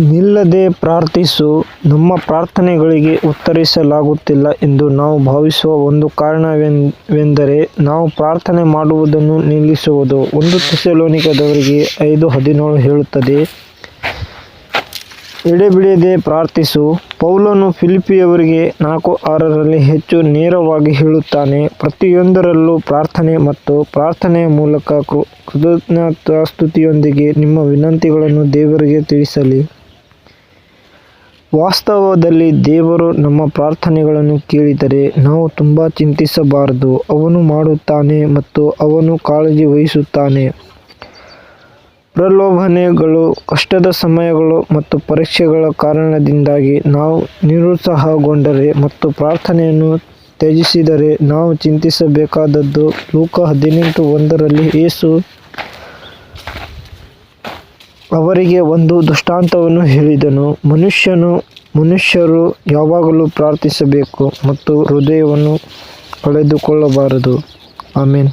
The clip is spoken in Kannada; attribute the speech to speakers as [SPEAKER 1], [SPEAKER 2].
[SPEAKER 1] ನಿಲ್ಲದೆ ಪ್ರಾರ್ಥಿಸು, ನಮ್ಮ ಪ್ರಾರ್ಥನೆಗಳಿಗೆ ಉತ್ತರಿಸಲಾಗುತ್ತಿಲ್ಲ ಎಂದು ನಾವು ಭಾವಿಸುವ ಒಂದು ಕಾರಣವೆಂದರೆ ನಾವು ಪ್ರಾರ್ಥನೆ ಮಾಡುವುದನ್ನು ನಿಲ್ಲಿಸುವುದು. ಒಂದು ಥೆಸಲೋನಿಕದವರಿಗೆ ಐದು ಹದಿನೇಳು ಹೇಳುತ್ತದೆ. ಎಡೆಬಿಡದೆ ಪ್ರಾರ್ಥಿಸು. ಪೌಲನು ಫಿಲಿಪಿಯವರಿಗೆ ನಾಲ್ಕು ಆರರಲ್ಲಿ ಹೆಚ್ಚು ನೇರವಾಗಿ ಹೇಳುತ್ತಾನೆ. ಪ್ರತಿಯೊಂದರಲ್ಲೂ ಪ್ರಾರ್ಥನೆ ಮತ್ತು ಪ್ರಾರ್ಥನೆಯ ಮೂಲಕ ಕೃ ಕೃತಜ್ಞತಾಸ್ತುತಿಯೊಂದಿಗೆ ನಿಮ್ಮ ವಿನಂತಿಗಳನ್ನು ದೇವರಿಗೆ ತಿಳಿಸಲಿ. ವಾಸ್ತವದಲ್ಲಿ ದೇವರು ನಮ್ಮ ಪ್ರಾರ್ಥನೆಗಳನ್ನು ಕೇಳಿದರೆ ನಾವು ತುಂಬ ಚಿಂತಿಸಬಾರದು. ಅವನು ಮಾಡುತ್ತಾನೆ ಮತ್ತು ಅವನು ಕಾಳಜಿ ವಹಿಸುತ್ತಾನೆ. ಪ್ರಲೋಭನೆಗಳು, ಕಷ್ಟದ ಸಮಯಗಳು ಮತ್ತು ಪರೀಕ್ಷೆಗಳ ಕಾರಣದಿಂದಾಗಿ ನಾವು ನಿರುತ್ಸಾಹಗೊಂಡರೆ ಮತ್ತು ಪ್ರಾರ್ಥನೆಯನ್ನು ತ್ಯಜಿಸಿದರೆ ನಾವು ಚಿಂತಿಸಬೇಕಾದದ್ದು ಲೂಕ ಹದಿನೆಂಟು ಒಂದರಲ್ಲಿ ಯೇಸು ಅವರಿಗೆ ಒಂದು ದೃಷ್ಟಾಂತವನ್ನು ಹೇಳಿದನು. ಮನುಷ್ಯನು ಮನುಷ್ಯರು ಯಾವಾಗಲೂ ಪ್ರಾರ್ಥಿಸಬೇಕು ಮತ್ತು ಹೃದಯವನ್ನು ಕಳೆದುಕೊಳ್ಳಬಾರದು. ಆಮೇನ್.